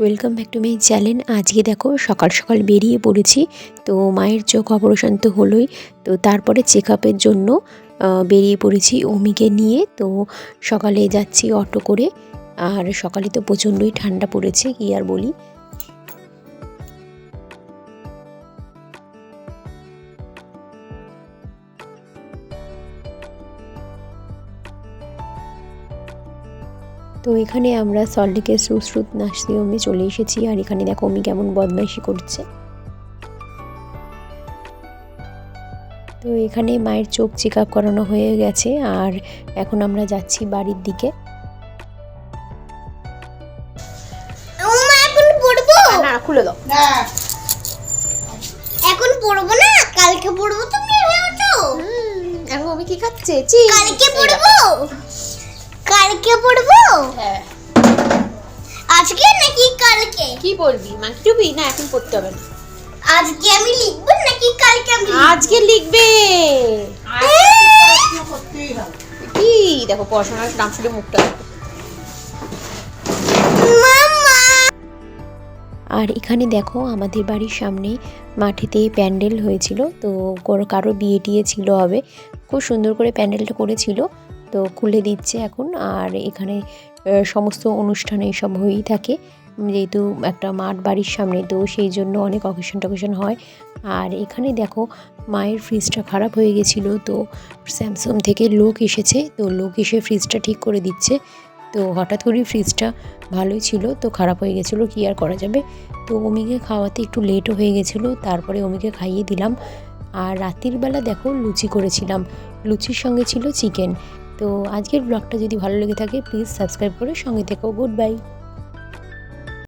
Welcome back to my channel আজকে দেখো, সকাল সকাল বেরিয়ে পড়েছি। তো মায়ের চোখ অপারেশন তো হলোই। তো তারপরে চেক আপের জন্য বেরিয়ে পড়েছি অমিকে নিয়ে। তো সকালে যাচ্ছি অটো করে। আর সকালে তো প্রচণ্ডই ঠান্ডা পড়েছে, কি আর বলি। তো এখানে আমরা সল্টলেকের সুশ্রুত নার্সিংহোমে চলে এসেছি। আর এখানে দেখো অমি কেমন বদমাইশি করছে। তো এখানে মায়ের চোখ চেক আপ করানো হয়ে গেছে। আর এখন আমরা যাচ্ছি বাড়ির দিকে। ওমা এখন পড়ব? না খুলে দাও। এখন পড়ব না? কালকে পড়ব তুমি? এখন আমি কি খাচ্ছে? কালকে পড়ব? কালকে পড়ব? হ্যাঁ। আজকে নাকি কালকে? কি বলবি? মা চুপি? না এখন পড়তে হবে না। আজকে আমি লিখব নাকি কালকে আমি আজকে লিখবে। কি? দেখো পড়াশোনার নাম শুনে মুখটা। আর এখানে দেখো আমাদের বাড়ির সামনে মাঠেতে প্যান্ডেল হয়েছিল তো কারও বিয়ে টিয়ে ছিল হবে। খুব সুন্দর করে প্যান্ডেলটা করেছিল। তো খুলে দিচ্ছে এখন। আর এখানে সমস্ত অনুষ্ঠান এইসব হয়েই থাকে যেহেতু একটা মাঠ বাড়ির সামনে, তো সেই জন্য অনেক অকেশন টকেশন হয়। আর এখানে দেখো, মায়ের ফ্রিজটা খারাপ হয়ে গেছিল, তো স্যামসাং থেকে লোক এসেছে। তো লোক এসে ফ্রিজটা ঠিক করে দিচ্ছে। তো হঠাৎ করেই ফ্রিজটা ভালোই ছিল, তো খারাপ হয়ে গেছিল, কি আর করা যাবে? তো অমিকে খাওয়াতে একটু লেটও হয়ে গেছিল, তারপরে অমিকে খাইয়ে দিলাম। আর রাত্রির বেলা দেখো, লুচি করেছিলাম। লুচির সঙ্গে ছিল চিকেন তো আজকের ব্লগটা যদি ভালো লেগে থাকে প্লিজ সাবস্ক্রাইব করে সঙ্গে থেকো গুড বাই